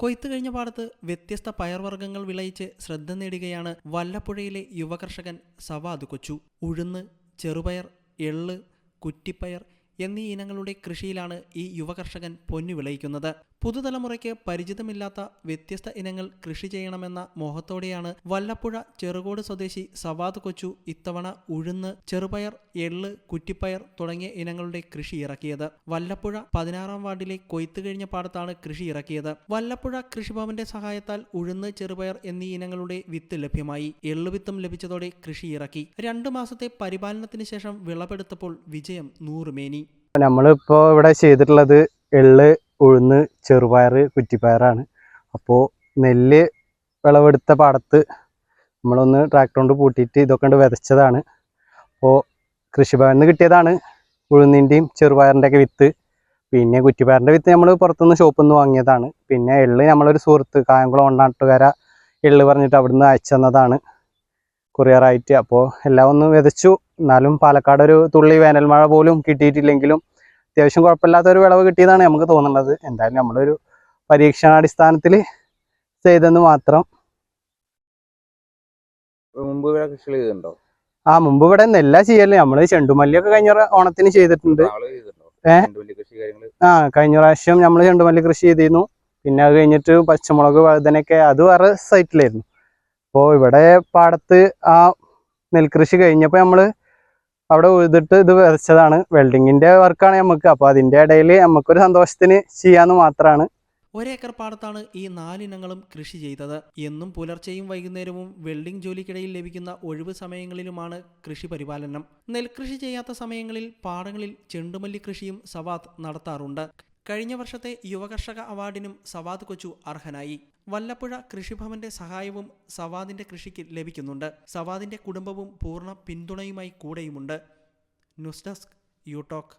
കൊയ്ത്തു കഴിഞ്ഞ പാടത്ത് വ്യത്യസ്ത പയർവർഗങ്ങൾ വിളയിച്ച് ശ്രദ്ധ നേടുകയാണ് വല്ലപ്പുഴയിലെ യുവകർഷകൻ സവാദ് കൊച്ചു. ഉഴുന്ന് ചെറുപയർ എള്ള് കുറ്റിപ്പയർ എന്നീ ഇനങ്ങളുടെ കൃഷിയിലാണ് ഈ യുവകർഷകൻ പൊന്നു വിളയിക്കുന്നത്. പുതുതലമുറയ്ക്ക് പരിചിതമില്ലാത്ത വ്യത്യസ്ത ഇനങ്ങൾ കൃഷി ചെയ്യണമെന്ന മോഹത്തോടെയാണ് വല്ലപ്പുഴ ചെറുകോട് സ്വദേശി സവാദ് കൊച്ചു ഇത്തവണ ഉഴുന്ന് ചെറുപയർ എള്ള് കുറ്റിപ്പയർ തുടങ്ങിയ ഇനങ്ങളുടെ കൃഷി ഇറക്കിയത്. വല്ലപ്പുഴ പതിനാറാം വാർഡിലെ കൊയ്ത്തു കഴിഞ്ഞ പാടത്താണ് കൃഷി ഇറക്കിയത്. വല്ലപ്പുഴ കൃഷിഭവന്റെ സഹായത്താൽ ഉഴുന്ന് ചെറുപയർ എന്നീ ഇനങ്ങളുടെ വിത്ത് ലഭ്യമായി. എള്ളുവിത്തും ലഭിച്ചതോടെ കൃഷി ഇറക്കി. രണ്ടു മാസത്തെ പരിപാലനത്തിന് ശേഷം വിളവെടുത്തപ്പോൾ വിജയം നൂറുമേനി. നമ്മളിപ്പോൾ ഇവിടെ ചെയ്തിട്ടുള്ളത് എള്ള് ഉഴുന്ന് ചെറുപയർ കുറ്റിപ്പയറാണ്. അപ്പോൾ നെല്ല് വിളവെടുത്ത പാടത്ത് നമ്മളൊന്ന് ട്രാക്ടർ കൊണ്ട് പൂട്ടിയിട്ട് ഇതൊക്കെ കൊണ്ട് വിതച്ചതാണ്. അപ്പോൾ കൃഷിഭവനിൽ നിന്ന് കിട്ടിയതാണ് ഉഴുന്നിന്റെയും ചെറുപയറിന്റെയൊക്കെ വിത്ത്. പിന്നെ കുറ്റിപ്പയറിന്റെ വിത്ത് നമ്മൾ പുറത്തുനിന്ന് ഷോപ്പിൽ നിന്ന് വാങ്ങിയതാണ്. പിന്നെ എള്ള് നമ്മളൊരു സുഹൃത്ത് കായംകുളം ഒണ്ണാട്ടുകാര എള്ള് പറഞ്ഞിട്ട് അവിടുന്ന് അയച്ചു തന്നതാണ്. കൊറിയറായിട്ട് അപ്പോൾ എല്ലാം ഒന്ന് വിതച്ചു. എന്നാലും പാലക്കാട് ഒരു തുള്ളി വേനൽ മഴ പോലും കിട്ടിയിട്ടില്ലെങ്കിലും അത്യാവശ്യം കുഴപ്പമില്ലാത്ത ഒരു വിളവ് കിട്ടിയതാണ് നമുക്ക് തോന്നുന്നത്. എന്തായാലും നമ്മളൊരു പരീക്ഷണാടിസ്ഥാനത്തിൽ ചെയ്തെന്ന് മാത്രം. മുമ്പ് ഇവിടെ കൃഷി ചെയ്തിട്ടുണ്ടോ? ആ മുമ്പ് ഇവിടെ എല്ലാം ചെയ്യല്ലേ നമ്മൾ ചെണ്ടുമല്ലിയൊക്കെ കഴിഞ്ഞ ഓണത്തിന് ചെയ്തിട്ടുണ്ട്. ആ കഴിഞ്ഞ പ്രാവശ്യം നമ്മൾ ചെണ്ടുമല്ലി കൃഷി ചെയ്തിരുന്നു. പിന്നെ അത് കഴിഞ്ഞിട്ട് പച്ചമുളക് വഴുതനൊക്കെ അത് വേറെ സൈറ്റിലായിരുന്നു അപ്പോൾ ഇവിടെ പാടത്ത് ആ നെൽകൃഷി കഴിഞ്ഞപ്പോൾ നമ്മൾ അവിടെ ഉഴുതിട്ട് ഇത് വിതച്ചതാണ് വെൽഡിങ്ങിന്റെ വർക്കാണ് നമുക്ക് അപ്പോൾ അതിന്റെ ഇടയിൽ നമുക്കൊരു സന്തോഷത്തിന് ചെയ്യാന്ന് മാത്രമാണ് ഒരേക്കർ പാടത്താണ് ഈ നാലിനങ്ങളും കൃഷി ചെയ്തത്. എന്നും പുലർച്ചെയും വൈകുന്നേരവും വെൽഡിംഗ് ജോലിക്കിടയിൽ ലഭിക്കുന്ന ഒഴിവ് സമയങ്ങളിലുമാണ് കൃഷി പരിപാലനം. നെൽകൃഷി ചെയ്യാത്ത സമയങ്ങളിൽ പാടങ്ങളിൽ ചെണ്ടുമല്ലി കൃഷിയും സവാദ് നടത്താറുണ്ട്. കഴിഞ്ഞ വർഷത്തെ യുവകർഷക അവാർഡിനും സവാദ് കൊച്ചു അർഹനായി. വല്ലപ്പുഴ കൃഷിഭവന്റെ സഹായവും സവാദിന്റെ കൃഷിക്ക് ലഭിക്കുന്നുണ്ട്. സവാദിന്റെ കുടുംബവും പൂർണ പിന്തുണയുമായി കൂടെയുമുണ്ട്. News desk you talk